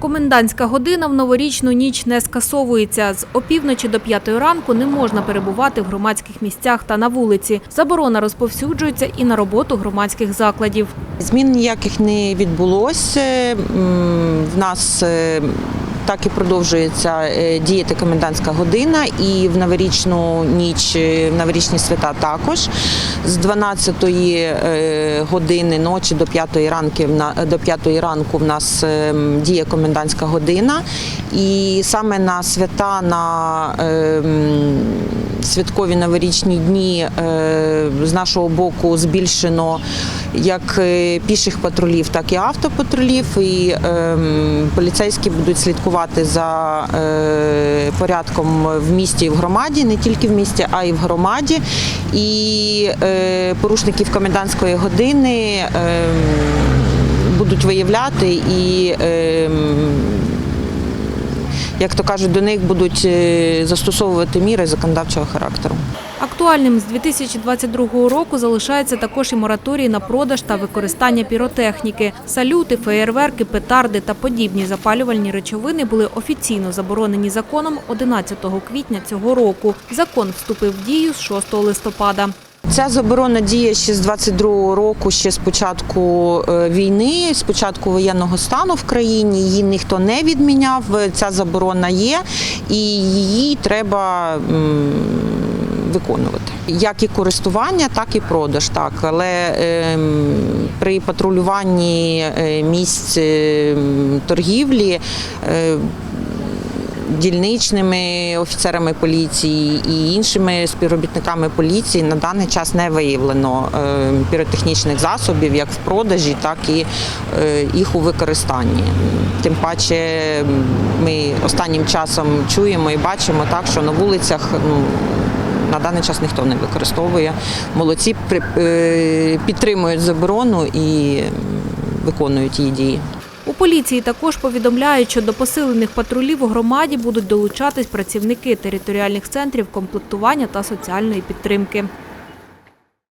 Комендантська година в новорічну ніч не скасовується. З опівночі до п'ятої ранку не можна перебувати в громадських місцях та на вулиці. Заборона розповсюджується і на роботу громадських закладів. Змін ніяких не відбулося. В нас е, так і продовжується е, діяти комендантська година, і в новорічну ніч, е, в новорічні свята також. З 12-ї е, години ночі до 5-ї ранки до 5-ї ранку в нас е, діє комендантська година. І саме на свята на е, святкові новорічні дні з нашого боку збільшено як е, піших патрулів, так і автопатрулів. І е, поліцейські будуть слідкувати за е, порядком в місті і в громаді, не тільки в місті, а й в громаді. І е, порушників комендантської години е, будуть виявляти і. ем, як то кажуть, до них будуть е, застосовувати міри законодавчого характеру. Актуальним з 2022 року залишається також і мораторій на продаж та використання піротехніки. Салюти, феєрверки, петарди та подібні запалювальні речовини були офіційно заборонені законом 11 квітня цього року. Закон вступив в дію з 6 листопада. Ця заборона діє ще з 22-го року, ще з початку е, війни, з початку воєнного стану в країні. Її ніхто не відміняв. Ця заборона є, і її треба. Виконувати як і користування, так і продаж. Так, але ем, при патрулюванні е, місць ем, торгівлі е, дільничними офіцерами поліції і іншими співробітниками поліції на даний час не виявлено е, піротехнічних засобів як в продажі, так і е, їх у використанні. Тим паче ми останнім часом чуємо і бачимо так, що на вулицях ну, на даний час ніхто не використовує. Молодці е, підтримують заборону і виконують її дії. У поліції також повідомляють, що до посилених патрулів у громаді будуть долучатись працівники територіальних центрів комплектування та соціальної підтримки.